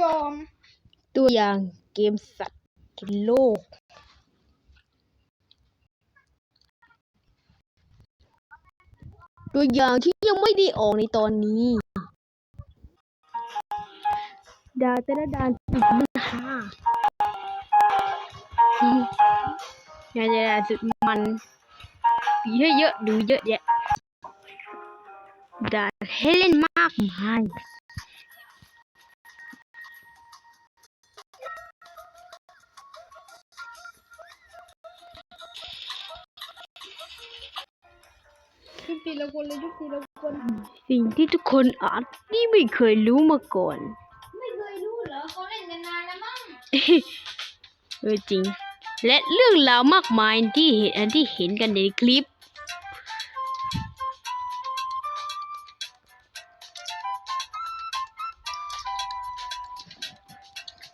ยอม ตัวอย่างเกมสัตว์กินโลก ตัวอย่างที่ยังไม่ได้ออกในตอนนี้ดาวแต่ละดานสุดมันฮ่าดาวแต่ละดานสุดมันมีให้เยอะดูเยอะแยะดานให้เล่นมากมาย ยุบทีละคนเลยยุบทีละคนสิ่งที่ทุกคนอาจที่ไม่เคยรู้มาก่อน ไม่เคยรู้เหรอเขาเล่นกันนานแล้วมั้งเออจริง และเรื่องราวมากมายที่เห็นอันที่เห็นกันในคลิป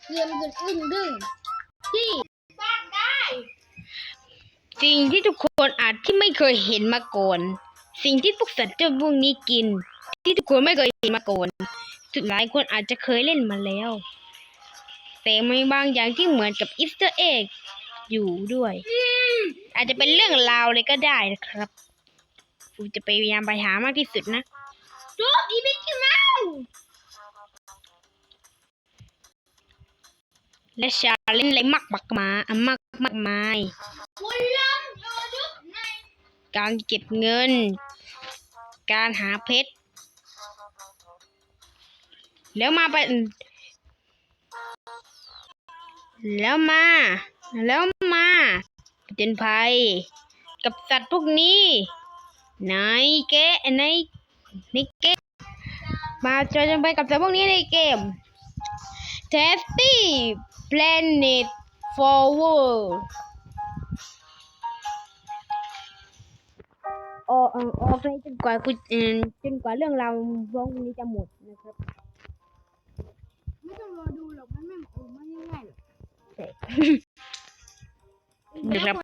เยี่ยมจนอึ้งดึงที่สร้างได้ สิ่งที่ทุกคนอาจที่ไม่เคยเห็นมาก่อน สิ่งที่พวกสัตว์เจ้าพวกนี้กิน ที่ทุกคนไม่เคยเห็นมาก่อนสุดหลายคนอาจจะเคยเล่นมาแล้ว แต่มีบางอย่างที่เหมือนกับอีสเตอร์เอ็กอยู่ด้วย อาจจะเป็นเรื่องราวเลยก็ได้นะครับผมจะพยายามไปหามากที่สุดนะจุ๊บอีบิ๊กกี้เมาส์และชาเลนจ์อะไรมากมากมายอะมากมากมาย คุณล้ำโยจุ๊บใน การเก็บเงิน การหาเพชร แล้วมาไป แล้วมา แล้วมาผจญภัย กับสัตว์พวกนี้ ในเกะในในเกมมาผจญภัยกับสัตว์พวกนี้ในเกม Tasty Planet Forward ออกเอ่อออกเลยจนกว่าคุณเอ่อจนกว่าเรื่องราววงนี้จะหมดนะครับ ไม่ต้องรอดูหรอกมันไม่โอ้ไม่ง่ายหรอกนะครับ